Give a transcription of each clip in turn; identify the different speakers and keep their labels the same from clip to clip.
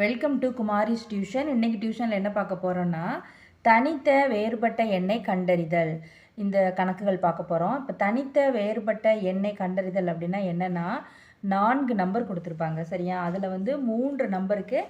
Speaker 1: Welcome to Kumari's tuition இன்றைக்கி டியூஷனில் என்ன பார்க்க போகிறோன்னா தனித்த வேறுபட்ட எண்ணெய் கண்டறிதல். இந்த கணக்குகள் பார்க்க போகிறோம் இப்போ தனித்த வேறுபட்ட எண்ணெய் கண்டறிதல் அப்படின்னா என்னென்னா நான்கு நம்பர் கொடுத்துருப்பாங்க சரியா? அதில் வந்து மூன்று நம்பருக்கு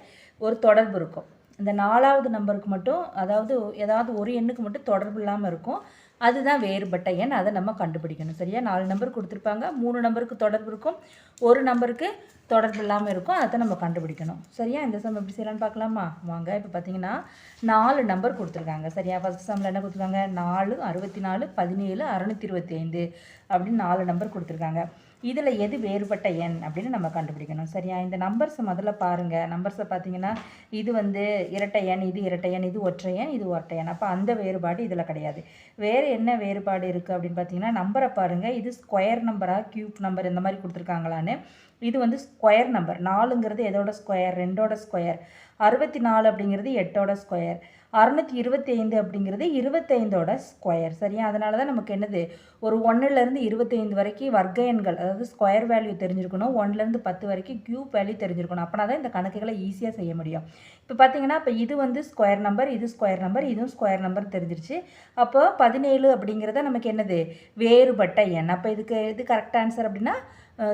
Speaker 1: ஒரு தொடர்பு இருக்கும். இந்த நாலாவது நம்பருக்கு மட்டும் அதாவது ஏதாவது ஒரு எண்ணுக்கு மட்டும் தொடர்பு இல்லாமல் இருக்கும். அதுதான் வேறுபட்ட எண். அதை நம்ம கண்டுபிடிக்கணும். சரியா? நாலு நம்பர் கொடுத்துருப்பாங்க. மூணு நம்பருக்கு தொடர்பு இருக்கும். ஒரு நம்பருக்கு தொடர்பு இல்லாமல் இருக்கும். அதை நம்ம கண்டுபிடிக்கணும். சரியா? இந்த சம் எப்படி செய்யலான்னு பார்க்கலாமா? வாங்க இப்போ பார்த்தீங்கன்னா நாலு நம்பர் கொடுத்துருக்காங்க. சரியா? ஃபஸ்ட் சம்மில் என்ன கொடுத்துருக்காங்க? நாலு அறுபத்தி நாலு பதினேழு அறநூற்றி இருபத்தி ஐந்து அப்படின்னு நாலு நம்பர் கொடுத்துருக்காங்க. இதில் எது வேறுபட்ட எண் அப்படின்னு நம்ம கண்டுபிடிக்கணும். சரியா? இந்த நம்பர்ஸை முதல்ல பாருங்கள் நம்பர்ஸை பார்த்தீங்கன்னா இது வந்து இரட்டை எண் இது இரட்டை எண் இது ஒற்றை எண் இது ஒற்றை எண். அப்போ அந்த வேறுபாடு இதில் கிடையாது. வேறு என்ன வேறுபாடு இருக்குது அப்படின்னு பார்த்தீங்கன்னா நம்பரை பாருங்கள் இது ஸ்கொயர் நம்பரா க்யூப் நம்பர் இந்த மாதிரி கொடுத்துருக்காங்களான்னு. இது வந்து ஸ்கொயர் நம்பர் நாலுங்கிறது எதோட ஸ்கொயர் ரெண்டோட ஸ்கொயர் அறுபத்தி நாலு அப்படிங்கிறது எட்டோட ஸ்கொயர் அறுநூற்றி இருபத்தி ஐந்து அப்படிங்கிறது இருபத்தைந்தோட ஸ்கொயர் சரியா? அதனால தான் நமக்கு என்னது? ஒரு ஒன்றுலேருந்து இருபத்தைந்து வரைக்கும் வர்க்க எண்கள் அதாவது ஸ்கொயர் வேல்யூ தெரிஞ்சிருக்கணும். ஒன்றுலேருந்து பத்து வரைக்கும் கியூப் வேல்யூ தெரிஞ்சிருக்கணும். அப்போனா தான் இந்த கணக்குகளை ஈஸியாக செய்ய முடியும். இப்போ பார்த்தீங்கன்னா இப்போ இது வந்து ஸ்கொயர் நம்பர் இது ஸ்கொயர் நம்பர் இதுவும் ஸ்கொயர் நம்பர் தெரிஞ்சிருச்சு. அப்போ பதினேழு அப்படிங்கிறத நமக்கு என்னது? வேறுபட்ட எண். அப்போ இதுக்கு இது கரெக்ட் ஆன்சர் அப்படின்னா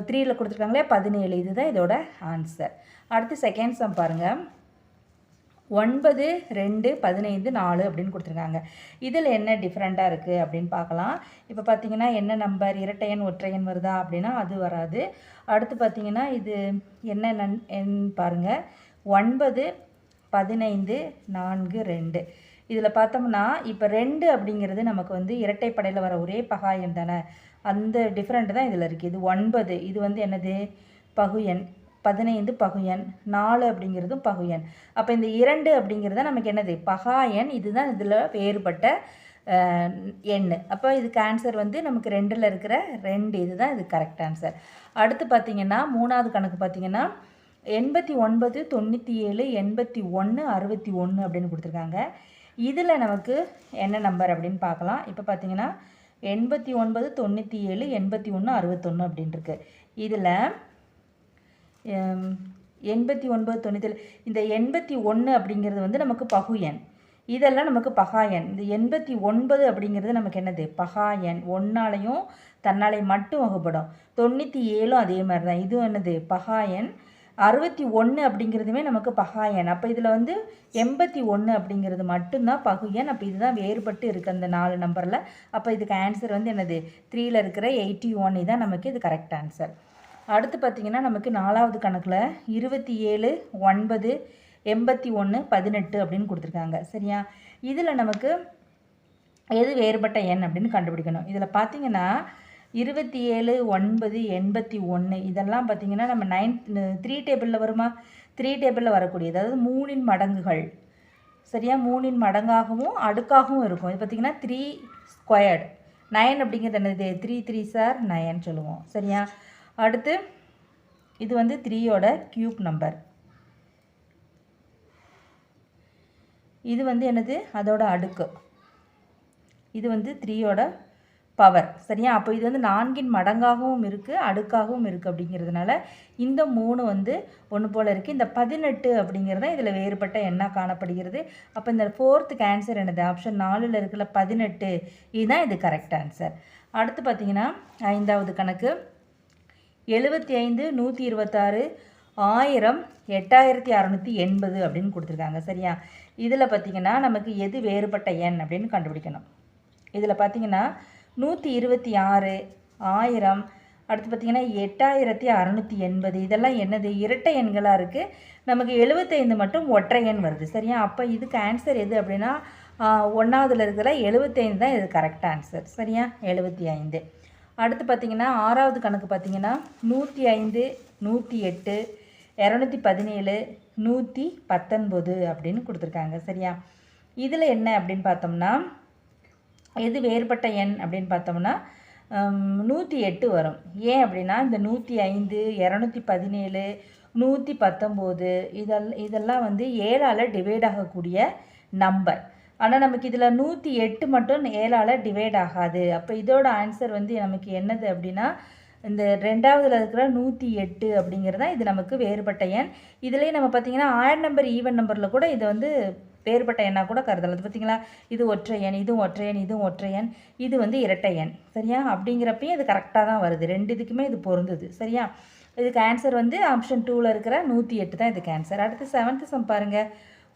Speaker 1: த்ரீயில் கொடுத்துருக்காங்களே பதினேழு. இதுதான் இதோட ஆன்சர் அடுத்து செகண்ட் சம் பாருங்கள் ஒன்பது ரெண்டு பதினைந்து நாலு அப்படின்னு கொடுத்துருக்காங்க. இதில் என்ன டிஃப்ரெண்ட்டாக இருக்குது அப்படின்னு பார்க்கலாம். இப்போ பார்த்தீங்கன்னா என்ன நம்பர் இரட்டையன் ஒற்றையன் வருதா அப்படின்னா அது வராது. அடுத்து பார்த்தீங்கன்னா இது என்ன நன் எண் பாருங்கள் ஒன்பது பதினைந்து நான்கு ரெண்டு. இதில் பார்த்தோம்னா இப்போ ரெண்டு அப்படிங்கிறது நமக்கு வந்து இரட்டைப்படையில் வர ஒரே பகாயம் தானே. அந்த டிஃப்ரெண்ட் தான் இதில் இருக்குது இது ஒன்பது. இது வந்து என்னது? பகு எண். பதினைந்து பகுயன் நாலு அப்படிங்கிறதும் பகுயன். அப்போ இந்த இரண்டு அப்படிங்கிறது நமக்கு என்னது? பகாயன் இதுதான் இதில் வேறுபட்ட எண் அப்போ இதுக்கு ஆன்சர் வந்து நமக்கு ரெண்டில் இருக்கிற ரெண்டு இதுதான் இது கரெக்ட் ஆன்சர் அடுத்து பார்த்திங்கன்னா மூணாவது கணக்கு பார்த்திங்கன்னா எண்பத்தி ஒன்பது தொண்ணூற்றி ஏழு எண்பத்தி ஒன்று அறுபத்தி ஒன்று அப்படின்னு கொடுத்துருக்காங்க. இதில் நமக்கு என்ன நம்பர் அப்படின்னு பார்க்கலாம். இப்போ பார்த்தீங்கன்னா எண்பத்தி ஒன்பது தொண்ணூற்றி ஏழு எண்பத்தி ஒன்று அறுபத்தொன்று அப்படின்ட்டுருக்கு இதில் எண்பத்தி ஒன்பது தொண்ணூற்றி இந்த எண்பத்தி ஒன்று அப்படிங்கிறது வந்து நமக்கு பகு எண். இதெல்லாம் நமக்கு பகாயன் இந்த எண்பத்தி ஒன்பது அப்படிங்கிறது நமக்கு என்னது? பகாயன் ஒன்னாலையும் தன்னாலை மட்டும் வகுப்படும். தொண்ணூற்றி ஏழும் அதே மாதிரி தான் இதுவும் என்னது பகாயன் அறுபத்தி ஒன்று அப்படிங்கிறதுமே நமக்கு பகாயன் அப்போ இதில் வந்து எண்பத்தி ஒன்று அப்படிங்கிறது மட்டும்தான் பகுயன் அப்போ இதுதான் வேறுபட்டு இருக்குது அந்த நாலு நம்பரில் அப்போ இதுக்கு ஆன்சர் வந்து என்னது? த்ரீயில் இருக்கிற எயிட்டி ஒன் தான் நமக்கு இது கரெக்ட் ஆன்சர் அடுத்து பார்த்திங்கன்னா நமக்கு நாலாவது கணக்கில் இருபத்தி ஏழு ஒன்பது எண்பத்தி ஒன்று பதினெட்டு அப்படின்னு கொடுத்துருக்காங்க. சரியா? இதில் நமக்கு எது வேறுபட்ட எண் அப்படின்னு கண்டுபிடிக்கணும். இதில் பார்த்தீங்கன்னா இருபத்தி ஏழு ஒன்பது எண்பத்தி ஒன்று இதெல்லாம் பார்த்திங்கன்னா நம்ம நைன் த்ரீ டேபிளில் வருமா? த்ரீ டேபிளில் வரக்கூடியது. அதாவது மூணின் மடங்குகள். சரியா? மூணின் மடங்காகவும் அடுக்காகவும் இருக்கும். இது பார்த்திங்கன்னா த்ரீ ஸ்கொயர்டு நயன் அப்படிங்கிறது என்னது? த்ரீ த்ரீ சார் நயன் சொல்லுவோம். சரியா? அடுத்து இது வந்து த்ரீயோட க்யூப் நம்பர் இது வந்து என்னது? அதோட அடுக்கு. இது வந்து த்ரீயோட பவர் சரியா? அப்போ இது வந்து நான்கின் மடங்காகவும் இருக்குது அடுக்காகவும் இருக்குது அப்படிங்கிறதுனால இந்த மூணு வந்து ஒன்று போல் இருக்குது இந்த பதினெட்டு அப்படிங்கிறது தான் இதில் வேறுபட்ட எண்ணாக காணப்படுகிறது. அப்போ இந்த ஃபோர்த்துக்கு ஆன்சர் என்னது? ஆப்ஷன் நாலில் இருக்கிற பதினெட்டு. இதுதான் இது கரெக்ட் ஆன்சர் அடுத்து பார்த்திங்கன்னா ஐந்தாவது கணக்கு. எழுபத்தி ஐந்து நூற்றி இருபத்தாறு ஆயிரம் எட்டாயிரத்தி அறநூற்றி எண்பது அப்படின்னு கொடுத்துருக்காங்க. சரியா? இதில் பார்த்திங்கன்னா நமக்கு எது வேறுபட்ட எண் அப்படின்னு கண்டுபிடிக்கணும். இதில் பார்த்திங்கன்னா நூற்றி இருபத்தி ஆறு ஆயிரம் அடுத்து பார்த்திங்கன்னா எட்டாயிரத்தி அறநூற்றி எண்பது. இதெல்லாம் என்னது? இரட்டை எண்களாக இருக்குது நமக்கு எழுபத்தைந்து மட்டும் ஒற்றை எண் வருது. சரியா? அப்போ இதுக்கு ஆன்சர் எது அப்படின்னா ஒன்றாவதுல இருக்கிற எழுபத்தைந்து தான் இது கரெக்ட் ஆன்சர் சரியா? எழுபத்தி ஐந்து. அடுத்து பார்த்திங்கன்னா ஆறாவது கணக்கு பார்த்திங்கன்னா நூற்றி ஐந்து நூற்றி எட்டு இரநூத்தி பதினேழு நூற்றி பத்தொன்பது அப்படின்னு கொடுத்துருக்காங்க. சரியா? இதில் என்ன அப்படின்னு பார்த்தோம்னா எது வேறுபட்ட எண் அப்படின்னு பார்த்தோம்னா நூற்றி எட்டு வரும். ஏன் அப்படின்னா இந்த நூற்றி ஐந்து இரநூத்தி பதினேழு நூற்றி பத்தொம்போது இதெல் இதெல்லாம் வந்து ஏழால் டிவைட் ஆகக்கூடிய நம்பர் ஆனால் நமக்கு இதில் நூற்றி எட்டு மட்டும் ஏழால் டிவைட் ஆகாது. அப்போ இதோட ஆன்சர் வந்து நமக்கு என்னது அப்படின்னா இந்த ரெண்டாவதுல இருக்கிற நூற்றி எட்டு அப்படிங்கிறது தான் இது நமக்கு வேறுபட்ட எண். இதுலேயே நம்ம பார்த்தீங்கன்னா ஆயிரம் நம்பர் ஈவன் நம்பரில் கூட இது வந்து வேறுபட்ட எண்ணாக கூட கருதலாம். அது பார்த்தீங்களா இது ஒற்றை எண் இதுவும் ஒற்றை எண் இதுவும் ஒற்றை எண் இது வந்து இரட்டை எண். சரியா? அப்படிங்கிறப்பையும் இது கரெக்டாக தான் வருது. ரெண்டு இதுக்குமே இது பொருந்துது. சரியா? இதுக்கு ஆன்சர் வந்து ஆப்ஷன் டூவில் இருக்கிற நூற்றி எட்டு தான் இதுக்கு ஆன்சர் அடுத்து செவன்த்து சம் பாருங்கள்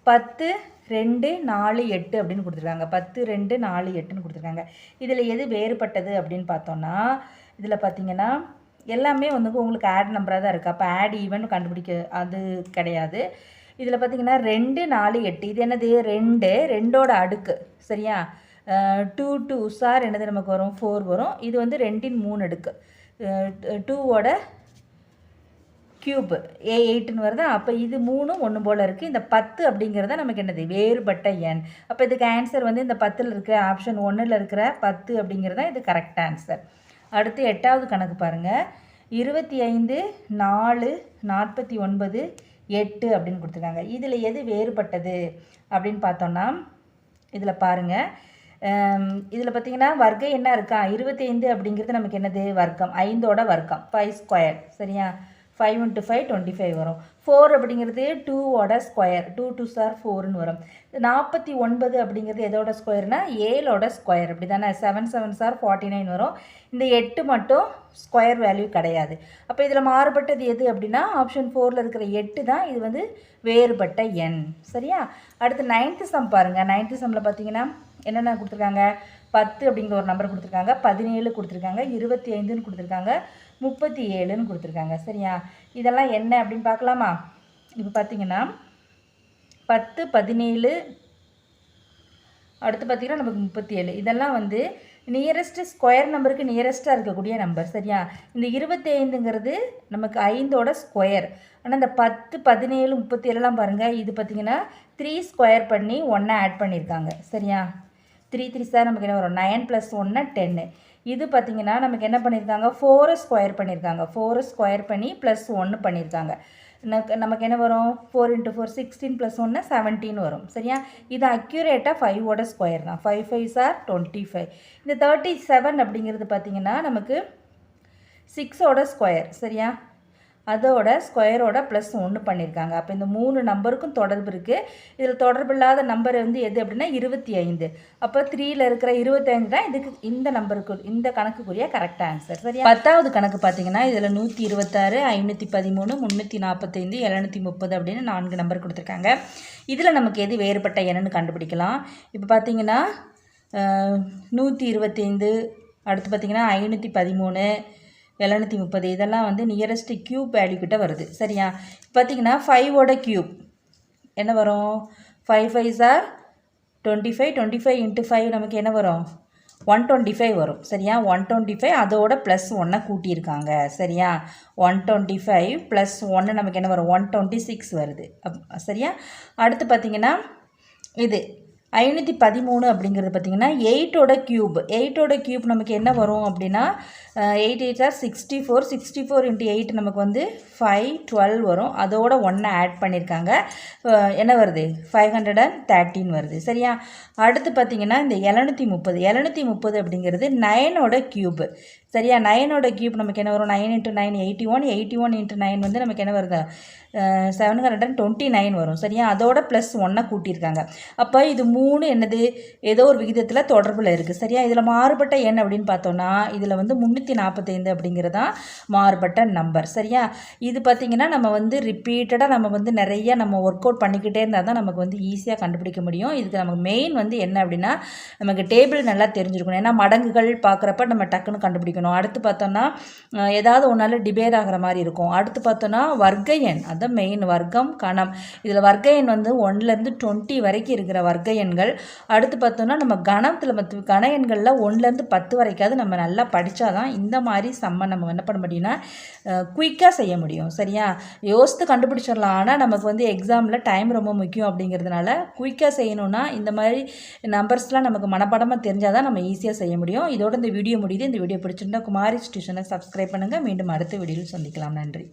Speaker 1: பத்து ரெண்டு நாலு எட்டு அப்படின்னு கொடுத்துருக்காங்க. பத்து ரெண்டு நாலு எட்டுன்னு கொடுத்துருக்காங்க. இதில் எது வேறுபட்டது அப்படின்னு பார்த்தோன்னா இதில் பார்த்தீங்கன்னா எல்லாமே வந்து உங்களுக்கு ஆட் நம்பராக தான் இருக்குது அப்போ ஆட் ஈவன் கண்டுபிடிக்க அது கிடையாது. இதில் பார்த்தீங்கன்னா ரெண்டு நாலு எட்டு. இது என்னது? ரெண்டு. ரெண்டோட அடுக்கு. சரியா? டூ டூ சார் என்னது நமக்கு வரும்? ஃபோர் வரும். இது வந்து ரெண்டின் மூணு அடுக்கு. டூவோட க்யூப் ஏ எயிட்டுன்னு வருதா. அப்போ இது மூணும் ஒன்று போல் இருக்குது இந்த பத்து அப்படிங்கிறத நமக்கு என்னது? வேறுபட்ட எண். அப்போ இதுக்கு ஆன்சர் வந்து இந்த பத்தில் இருக்கிற ஆப்ஷன் ஒன்றில் இருக்கிற பத்து அப்படிங்கிறது தான் இது கரெக்ட் ஆன்சர் அடுத்து எட்டாவது கணக்கு பாருங்கள் இருபத்தி ஐந்து நாலு நாற்பத்தி ஒன்பது எட்டு அப்படின்னு கொடுத்துருக்காங்க இதில் எது வேறுபட்டது அப்படின்னு பார்த்தோன்னா இதில் பாருங்கள் இதில் பார்த்தீங்கன்னா வர்க்கம் என்ன இருக்கா? இருபத்தைந்து அப்படிங்கிறது நமக்கு என்னது? வர்க்கம். ஐந்தோட வர்க்கம். ஃபைவ் ஸ்கொயர் சரியா? Five into five twenty five வரும். ஃபோர் அப்படிங்கிறது டூவோட ஸ்கொயர் டூ டூ சார் ஃபோர்னு வரும். நாற்பத்தி ஒன்பது அப்படிங்கிறது எதோட ஸ்கொயர்னா ஏழோட ஸ்கொயர் அப்படி தானே seven seven sir forty nine வரும். இந்த எட்டு மட்டும் ஸ்கொயர் வேல்யூ கிடையாது. அப்போ இதில் மாறுபட்டது எது அப்படின்னா ஆப்ஷன் ஃபோரில் இருக்கிற எட்டு தான். இது வந்து வேறுபட்ட எண். சரியா? அடுத்து நைன்த்து சம் பாருங்கள் நைன்த்து சம்மில் பார்த்தீங்கன்னா என்னென்ன கொடுத்துருக்காங்க? பத்து அப்படிங்கிற ஒரு நம்பர் கொடுத்துருக்காங்க. பதினேழு கொடுத்துருக்காங்க. இருபத்தி ஐந்துன்னு கொடுத்துருக்காங்க. முப்பத்தி ஏழுன்னு கொடுத்துருக்காங்க. சரியா? இதெல்லாம் என்ன அப்படின்னு பார்க்கலாமா? இப்போ பார்த்தீங்கன்னா பத்து பதினேழு அடுத்து பார்த்திங்கன்னா நமக்கு முப்பத்தி ஏழு. இதெல்லாம் வந்து நியரஸ்ட் ஸ்கொயர் நம்பருக்கு நியரஸ்ட்டாக இருக்கக்கூடிய நம்பர் சரியா? இந்த இருபத்தைந்துங்கிறது நமக்கு ஐந்தோட ஸ்கொயர் ஆனால் இந்த பத்து பதினேழு முப்பத்தி ஏழுலாம் பாருங்கள் இது பார்த்திங்கன்னா த்ரீ ஸ்கொயர் பண்ணி ஒன்றை ஆட் பண்ணியிருக்காங்க. சரியா? த்ரீ த்ரீ சார் நமக்கு என்ன வரும்? நயன் ப்ளஸ் ஒன்று டென்னு இது பார்த்திங்கன்னா நமக்கு என்ன பண்ணியிருக்காங்க? ஃபோரை ஸ்கொயர் பண்ணியிருக்காங்க. ஃபோரை ஸ்கொயர் பண்ணி ப்ளஸ் ஒன்று பண்ணியிருக்காங்க. நமக்கு என்ன வரும்? Four into four sixteen plus ஒன்று செவன்டீன் வரும். சரியா? இது அக்யூரேட்டாக ஃபைவோட ஸ்கொயர் தான். Five five sir twenty five இந்த தேர்ட்டி செவன் அப்படிங்கிறது பார்த்திங்கன்னா நமக்கு சிக்ஸோட ஸ்கொயர் சரியா? அதோட ஸ்கொயரோட ப்ளஸ் ஒன்று பண்ணியிருக்காங்க அப்போ இந்த மூணு நம்பருக்கும் தொடர்பு இருக்குது இதில் தொடர்பு இல்லாத நம்பர் வந்து எது அப்படின்னா இருபத்தி ஐந்து. அப்போ த்ரீயில் இருக்கிற இருபத்தைந்து தான் இதுக்கு இந்த நம்பருக்கு இந்த கணக்குக்குரிய கரெக்டாக ஆன்சர் சரியா? பத்தாவது கணக்கு பார்த்தீங்கன்னா இதில் நூற்றி இருபத்தாறு ஐநூற்றி பதிமூணு முந்நூற்றி நாற்பத்தைந்து எழுநூற்றி முப்பது அப்படின்னு நான்கு நம்பர் கொடுத்துருக்காங்க. இதில் நமக்கு எது வேறுபட்ட என்னன்னு கண்டுபிடிக்கலாம். இப்போ பார்த்தீங்கன்னா நூற்றி இருபத்தைந்து அடுத்து பார்த்திங்கன்னா ஐநூற்றி பதிமூணு எழுநூற்றி முப்பது. இதெல்லாம் வந்து நியரஸ்ட் க்யூப் வேல்யூ கிட்ட வருது. சரியா? பார்த்தீங்கன்னா ஃபைவோட க்யூப் என்ன வரும்? Five five sir twenty five twenty five into five நமக்கு என்ன வரும்? ஒன் டுவெண்ட்டி ஃபைவ் வரும். சரியா? ஒன் டுவெண்ட்டி ஃபைவ் அதோட ப்ளஸ் ஒன்னை கூட்டியிருக்காங்க. சரியா? ஒன் டுவெண்ட்டி ஃபைவ் ப்ளஸ் ஒன்று நமக்கு என்ன வரும்? ஒன் டுவெண்ட்டி சிக்ஸ் வருது. அப் சரியா? அடுத்து பார்த்திங்கன்னா இது. ஐநூற்றி பதிமூணு அப்படிங்கிறது பார்த்திங்கன்னா எயிட்டோட க்யூப் எயிட்டோட க்யூப் நமக்கு என்ன வரும் அப்படின்னா eight eight are sixty four sixty four into eight நமக்கு வந்து ஃபைவ் டுவெல் வரும். அதோட ஒன்றை ஆட் பண்ணியிருக்காங்க. என்ன வருது? ஃபைவ் ஹண்ட்ரட் அண்ட் தேர்ட்டின் வருது. சரியா? அடுத்து பார்த்திங்கன்னா இந்த எழுநூற்றி முப்பது. எழுநூற்றி முப்பது அப்படிங்கிறது நயனோட க்யூப் சரியா? நைனோட க்யூப் நமக்கு என்ன வரும்? Nine into nine eighty one eighty one into nine வந்து நமக்கு என்ன வருது? Seven hundred and twenty nine வரும். சரியா? அதோட ப்ளஸ் ஒன்னை கூட்டியிருக்காங்க. அப்போ இது மூணு என்னது? ஏதோ ஒரு விகிதத்தில் தொடர்பில் இருக்குது சரியா? இதில் மாறுபட்ட எண் அப்படின்னு பார்த்தோன்னா இதில் வந்து முந்நூற்றி நாற்பத்தைந்து அப்படிங்கிறது தான் மாறுபட்ட நம்பர் சரியா? இது பார்த்திங்கன்னா நம்ம வந்து ரிப்பீட்டடாக நம்ம வந்து நிறைய நம்ம ஒர்க் அவுட் பண்ணிக்கிட்டே இருந்தால் தான் நமக்கு வந்து ஈஸியாக கண்டுபிடிக்க முடியும். இதுக்கு நமக்கு மெயின் வந்து என்ன அப்படின்னா நமக்கு டேபிள் நல்லா தெரிஞ்சிருக்கணும். ஏன்னா மடங்குகள் பார்க்குறப்ப நம்ம டக்குன்னு கண்டுபிடிக்கணும். இருக்கணும் அடுத்து பார்த்தோன்னா ஏதாவது ஒன்றால் டிபேட் ஆகிற மாதிரி இருக்கும். அடுத்து பார்த்தோன்னா வர்க்க எண். அதுதான் மெயின் வர்க்கம் கணம். இதில் வர்க்க எண் வந்து ஒன்லேருந்து டுவெண்ட்டி வரைக்கும் இருக்கிற வர்க்க எண்கள். அடுத்து பார்த்தோன்னா நம்ம கணத்தில் மற்ற கண எண்களில் ஒன்லேருந்து பத்து வரைக்காவது நம்ம நல்லா படித்தா தான் இந்த மாதிரி சம்ம நம்ம என்ன பண்ண முடியும்னா குயிக்காக செய்ய முடியும். சரியா? யோசித்து கண்டுபிடிச்சிடலாம். ஆனால் நமக்கு வந்து எக்ஸாமில் டைம் ரொம்ப முக்கியம் அப்படிங்கிறதுனால குயிக்காக செய்யணும்னா இந்த மாதிரி நம்பர்ஸ்லாம் நமக்கு மனப்பாடமாக தெரிஞ்சால் தான் நம்ம ஈஸியாக செய்ய முடியும். இதோட இந்த வீடியோ முடியுது. இந்த வீடியோ பிடிச்சிருந்தா குமாரி ஸ்டியூஷனை சப்ஸ்கிரைப் பண்ணுங்கள் மீண்டும் அடுத்த வீடியோவில் சந்திக்கலாம். நன்றி.